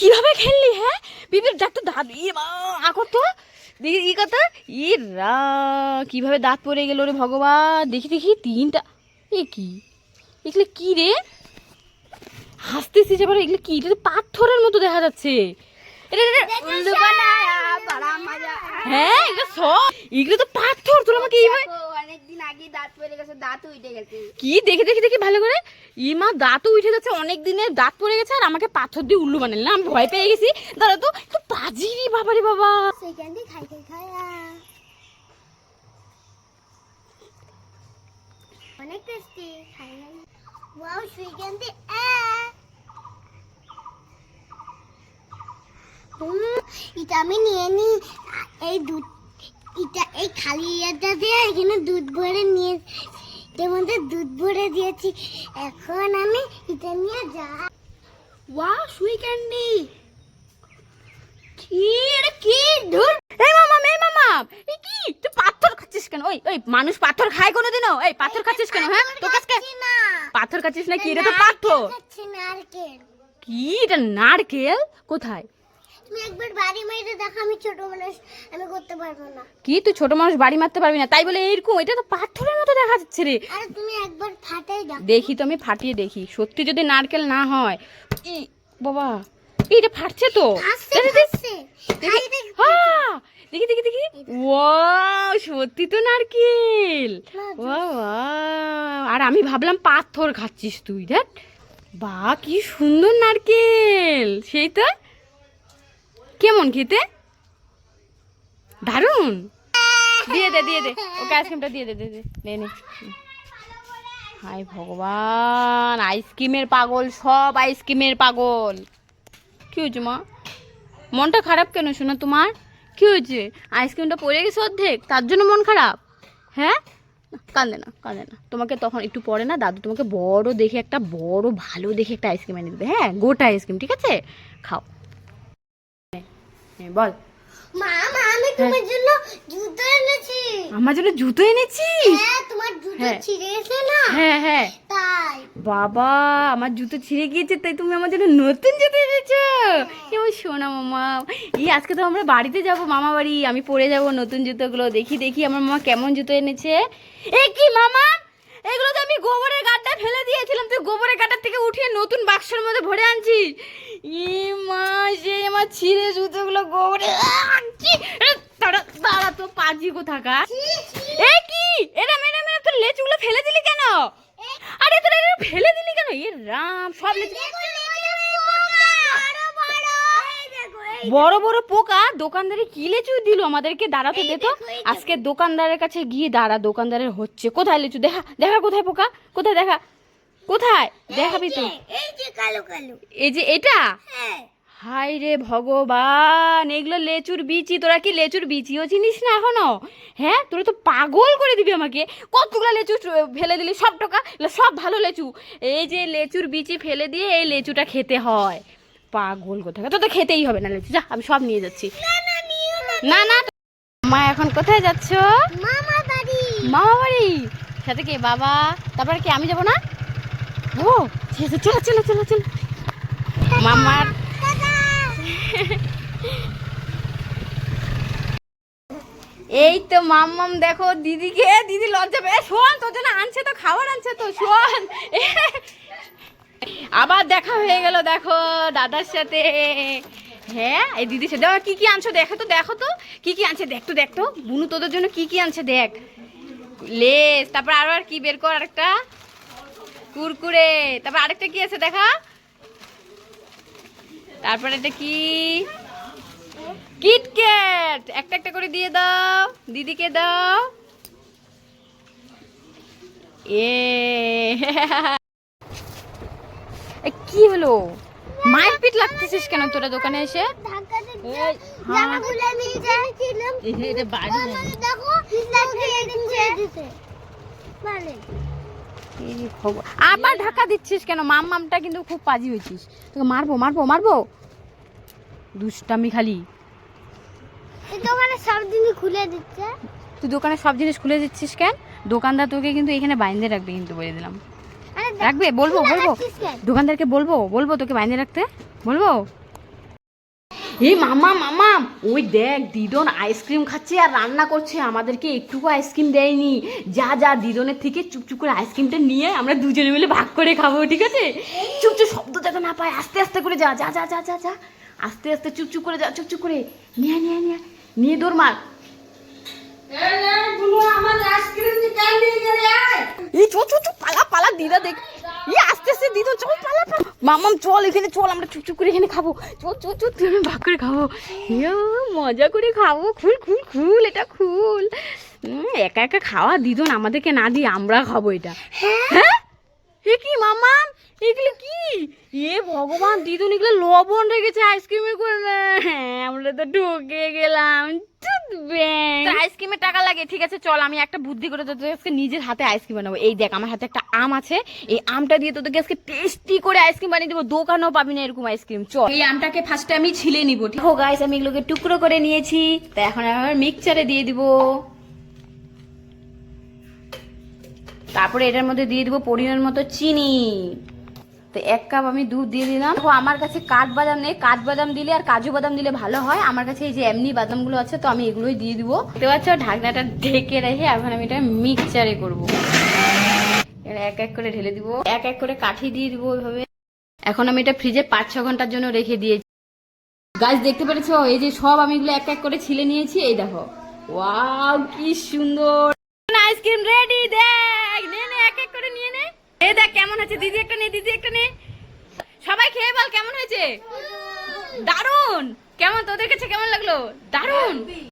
কীভাবে খেললি হ্যাঁ? বিবির দাঁত তো দাঁত ই মা তো। দেখি ই কথা ই রা কীভাবে দাঁত পড়ে গেল রে ভগবান। দেখি দেখি তিনটা এ কি? এগুলো কি রে? হাসতেছিস এবার এগুলো কি? এটা তো পাথরের মতো দেখা যাচ্ছে। হ্যাঁ এগুলো সব। এগুলো তো পাথর তোর আমাকে এইভাবে অনেকদিন দাঁত পড়ে গেছে দাঁত উঠে গেছে। কি? দেখে দেখে দেখি ভালো করে? ইমা দাঁতও উঠে যাচ্ছে অনেক দিনের দাঁত পড়ে গেছে আর আমাকে পাথর দিয়ে উল্লু বানালি না? আমি ভয় পেয়ে গেছি। দাঁড়া তো তো বাবা রে বাবা। সেখানে খাই খাই খাই অনেক টেস্টি খাই খাই। ওয়াও সুইকান্তি এটা আমি নিয়ে নি। এই দুধ এটা এই খালি এটা দিয়ে এখানে দুধ ভরে নিয়ে এটার মধ্যে দুধ ভরে দিয়েছি। এখন আমি এটা নিয়ে যা। ওয়া সুই ক্যান্ডি। কি এটা কি? ধুর। এই মামা এই মামা। এই কি? তুই পাথর খাচ্ছিস কেন? ওই ওই মানুষ পাথর খায় কোনোদিনও? এই পাথর খাচ্ছিস কেন হ্যাঁ? তোর কাছে না। পাথর খাচ্ছিস না কি এটা তো পাথর। কি এটা নারকেল? কোথায়? তুমি একবার বাড়ি মেরে দেখো আমি ছোট মানুষ আমি করতে পারব না। কি তুই ছোট মানুষ বাড়ি মারতে পারবি না? তাই বলে এইরকম এটা তো পাথরের মতো দেখা যাচ্ছে রে। আরে তুমি একবার ফাটাই দেখো। দেখি তো আমি ফাটিয়ে দেখি। সত্যি যদি নারকেল না হয় ই বাবা এইটা ফাটছে তো। দেখি, দেখি, দেখি। ওয়াও সত্যি তো নারকেল। আর আমি ভাবলাম পাথর খাচ্ছিস তুই দেখ। বা কি সুন্দর নারকেল। সেই তো? কেমন খেতে? দারুণ। দিয়ে দে দিয়ে দে। ওকে আইসক্রিমটা দিয়ে দে দে। দে, নে। নে হাই ভগবান, আইসক্রিমের পাগল, সব আইসক্রিমের পাগল। কি হয়েছে, মা? মনটা খারাপ কেন শোনা তোমার? কি হয়েছে? আইসক্রিমটা পড়ে গেছে অর্ধেক? তার জন্য মন খারাপ? হ্যাঁ? কাঁদে না কাঁদে না। তোমাকে তখন একটু পরে না দাদু তোমাকে বড় দেখে একটা, বড় ভালো দেখে একটা আইসক্রিম এনে দেবে। হ্যাঁ গোটা আইসক্রিম, ঠিক আছে? খাও। বল। মা মা আমি তোমার জন্য জুতো এনেছি। আমার জন্য জুতো এনেছি হ্যাঁ তোমার জুতো হ্যাঁ। ছিঁড়ে গেছে না? হ্যাঁ হ্যাঁ। তাই। বাবা আমার জুতো ছিঁড়ে গিয়েছে তাই তুমি আমার জন্য নতুন জুতো এনেছো। এমন শোনা মামা। এই আজকে তো আমরা বাড়িতে যাব মামা বাড়ি। আমি পরে যাব নতুন জুতোগুলো। দেখি দেখি আমার মামা কেমন জুতো এনেছে। এ কি মামা? এগুলো তো আমি গোবরের গাড্ডায় ফেলে দিয়েছিলাম। তুই গোবরের গাড্ডার থেকে উঠিয়ে নতুন বাক্সের মধ্যে ভরে আনছিস। ই মা সে আমার ছিঁড়ে জুতোগুলো গোবরে দাঁড়া তো পাজি কোথাকা এ কি? এরম এরম এরম তোর লেচুগুলো ফেলে দিলি কেন? আরে তোর এরম ফেলে দিলি কেন? এ রাম সব লেচু বড় বড়। পোকা? দোকানদারে কি লেচু দিল আমাদেরকে? দাঁড়াতে দে তো। আজকে দোকানদারের কাছে গিয়ে দাঁড়া দোকানদারের হচ্ছে। কোথায় লেচু? দেখা দেখা কোথায় পোকা? কোথায় দেখা? কোথায়? দেখাবি তো। এই যে কালো কালো। এই যে এটা? হ্যাঁ। হাই রে ভগবান, এগুলো লেচুর বিচি, তোরা কি লেচুর বিচিও চিনিস না এখনও? হ্যাঁ তোরা তো পাগল করে দিবি আমাকে। কতগুলো লেচু ফেলে দিলি, সব টাকা সব ভালো লেচু। এই যে লেচুর বিচি ফেলে দিয়ে এই লেচুটা খেতে হয়। পাগল কোথায় তো তো খেতেই হবে না লেচু। যা, আমি সব নিয়ে যাচ্ছি। না না মা এখন কোথায় যাচ্ছ? মামা বাড়ি। মামা বাড়ি সাথে কে? বাবা। তারপরে কি? আমি যাব না? ও চলো চলো চলো চলো। মামার এই তো মাম্মাম, দেখো, দিদিকে, দিদি লজ্জা পেয়ে শোন, তোর জন্য আনছে তো, খাবার আনছে তো, শোন। আবার দেখা হয়ে গেল, দেখো, দাদার সাথে। হ্যাঁ এই দিদির সাথে। কি কি আনছো, দেখো তো দেখো তো, কি কি আনছে, দেখ তো দেখ তো। বুনু, তোদের জন্য কি কি আনছে, দেখ। লেস, তারপর আরও আর কি বের কর, আরেকটা। কুরকুরে, তারপর আরেকটা কি আছে, দেখা? তারপর এটা কি? কিটক্যাট একটা একটা করে দিয়ে দাও। দিদিকে দাও। এ কি হলো? মায়ের পিট লাগতেছিস কেন তোরা দোকানে এসে? বাড়ি মামা দেখো আবার ঢাকা দিচ্ছিস কেন? মাম মামটা কিন্তু খুব পাজি হয়েছিস। তোকে মারবো মারবো মারবো? দুষ্টামি খালি। দোকানে সব জিনিস খুলে দিচ্ছে। তুই দোকানে সব জিনিস খুলে দিচ্ছিস কেন? দোকানদার তোকে কিন্তু এখানে বাইন্দে রাখবে কিন্তু বলে দিলাম। রাখবে? বলব বলব। দোকানদারকে বলব বলব তোকে বাইন্দে রাখতে? বলব? এই মামা মামা ওই দেখ দিদন আইসক্রিম খাচ্ছে আর রান্না করছে। আমাদেরকে একটুকু আইসক্রিম দেয়নি। যা যা দিদনের থেকে চুপচুপ করে আইসক্রিমটা নিয়ে আমরা দুজনে মিলে ভাগ করে খাব ঠিক আছে? চুপচুপ শব্দ যাতে না পায়। আস্তে আস্তে করে যা যা যা যা যা যা। আস্তে আস্তে চুপচুপ করে যা চুপচুপ করে। নিয়ে নিয়ে নিয়ে নিয়ে দৌড় মার। এই চো চো চো পালা পালা দিদা দেখ। আস্তে আস্তে দিদা চল পালা পালা। মামাম চল এখানে চল আমরা চুপচুপ করে এখানে খাব। চল চল চল তুই আমি ভাগ করে খাব। ইয়া, মজা করে খাব। খুল খুল খুল এটা খুল। একা একা খাওয়া দিদন আমাদেরকে না দিয়ে আমরা খাব এটা। হ্যাঁ? এ কি মামা এগুলো কি? এ ভগবান দিদুন এগুলো লবণ রেখেছে আইসক্রিমের করে হ্যাঁ আমরা তো ঢুকে গেলাম। আইসক্রিমের টাকা লাগে ঠিক আছে চল আমি একটা বুদ্ধি করে তোদের আজকে নিজের হাতে আইসক্রিম বানাবো। এই দেখ আমার হাতে একটা আম আছে এই আমটা দিয়ে তোদেরকে আজকে টেস্টি করে আইসক্রিম বানিয়ে দেবো। দোকানেও পাবি না এরকম আইসক্রিম চল। এই আমটাকে ফার্স্টে আমি ছিলে নিব ঠিক হো গাইস আমি এগুলোকে টুকরো করে নিয়েছি। তাই এখন আমার মিক্সচারে দিয়ে দিব। তারপরে এটার মধ্যে দিয়ে দিব পরিমাণ মতো চিনি। তো এক কাপ আমি দুধ দিয়ে দিলাম। দেখো, আমার কাছে কাঠবাদাম নেই। কাঠবাদাম দিলে আর কাজু বাদাম দিলে ভালো হয়। আমার কাছে এই যে এমনি বাদামগুলো আছে, তো আমি এগুলোই দিয়ে দিব। দেখতে পাচ্ছ, ঢাকনাটা ঢেকে রেখে এখন আমি এটা মিক্সচারে করব। এক এক করে ঢেলে দিব। এক এক করে কাঠি দিয়ে দিব ওইভাবে। এখন আমি এটা ফ্রিজে পাঁচ ছ ঘণ্টার জন্য রেখে দিয়েছি। গাছ দেখতে পেরেছ? এই যে সব আমি এগুলো এক এক করে ছিলে নিয়েছি। এই দেখো। ওয়াও, কি সুন্দর! আইসক্রিম রেডি দেখ নে নে এক এক করে নিয়ে নে এই দেখ কেমন হয়েছে? দিদি একটা নে দিদি একটা নে। সবাই খেয়ে বল কেমন হয়েছে? দারুণ কেমন তোদের কাছে কেমন লাগল? দারুণ